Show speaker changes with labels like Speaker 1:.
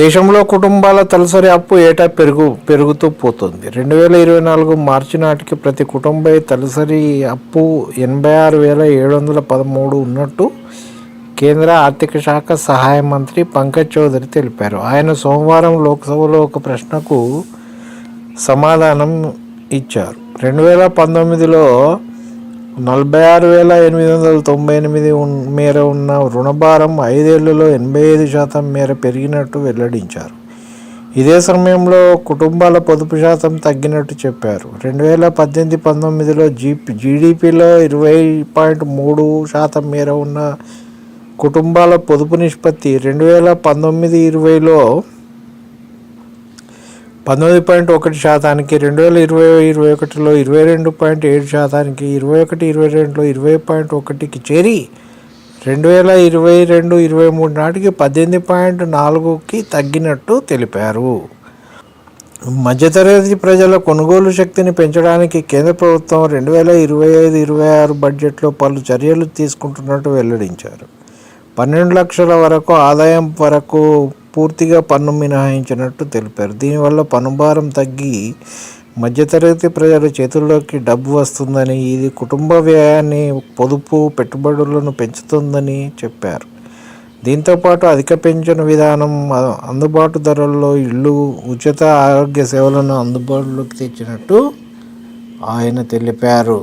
Speaker 1: దేశంలో కుటుంబాల తలసరి అప్పు ఏటా పెరుగు పెరుగుతూ పోతుంది. రెండు వేల ఇరవై నాలుగు మార్చి నాటికి ప్రతి కుటుంబ తలసరి అప్పు ఎనభై ఆరు వేల ఏడు వందల పదమూడు ఉన్నట్టు కేంద్ర ఆర్థిక శాఖ సహాయ మంత్రి పంకజ్ చౌదరి తెలిపారు. ఆయన సోమవారం లోక్సభలో ఒక ప్రశ్నకు సమాధానం ఇచ్చారు. రెండు వేల పంతొమ్మిదిలో నలభై ఆరు వేల ఎనిమిది వందల తొంభై ఎనిమిది మేర ఉన్న రుణభారం ఐదేళ్ళలో ఎనభై ఐదు శాతం మేర పెరిగినట్టు వెల్లడించారు. ఇదే సమయంలో కుటుంబాల పొదుపు శాతం తగ్గినట్టు చెప్పారు. రెండు వేల పద్దెనిమిది పంతొమ్మిదిలో జీపీ జీడిపిలో ఇరవై పాయింట్ మూడు శాతం మేర ఉన్న కుటుంబాల పొదుపు నిష్పత్తి రెండు వేల పంతొమ్మిది ఇరవైలో పంతొమ్మిది పాయింట్ ఒకటి శాతానికి రెండు వేల ఇరవై ఇరవై ఒకటిలో ఇరవై రెండు పాయింట్ ఏడు శాతానికి ఇరవై ఒకటి ఇరవై రెండులో ఇరవై పాయింట్ ఒకటికి చేరి రెండు వేల ఇరవై రెండు ఇరవై మూడు నాటికి పద్దెనిమిది పాయింట్ నాలుగుకి తగ్గినట్టు తెలిపారు. మధ్యతరగతి ప్రజల కొనుగోలు శక్తిని పెంచడానికి కేంద్ర ప్రభుత్వం రెండు వేల ఇరవై ఐదు ఇరవై ఆరు బడ్జెట్లో పలు చర్యలు తీసుకుంటున్నట్టు వెల్లడించారు. పన్నెండు లక్షల వరకు ఆదాయం వరకు పూర్తిగా పన్ను మినహాయించినట్టు తెలిపారు. దీనివల్ల పన్నుభారం తగ్గి మధ్యతరగతి ప్రజల చేతుల్లోకి డబ్బు వస్తుందని ఇది కుటుంబ వ్యయాన్ని పొదుపు పెట్టుబడులను పెంచుతుందని చెప్పారు. దీంతోపాటు అధిక పెన్షన్ విధానం అందుబాటు ధరల్లో ఇళ్ళు ఉచిత ఆరోగ్య సేవలను అందుబాటులోకి తెచ్చినట్టు ఆయన తెలిపారు.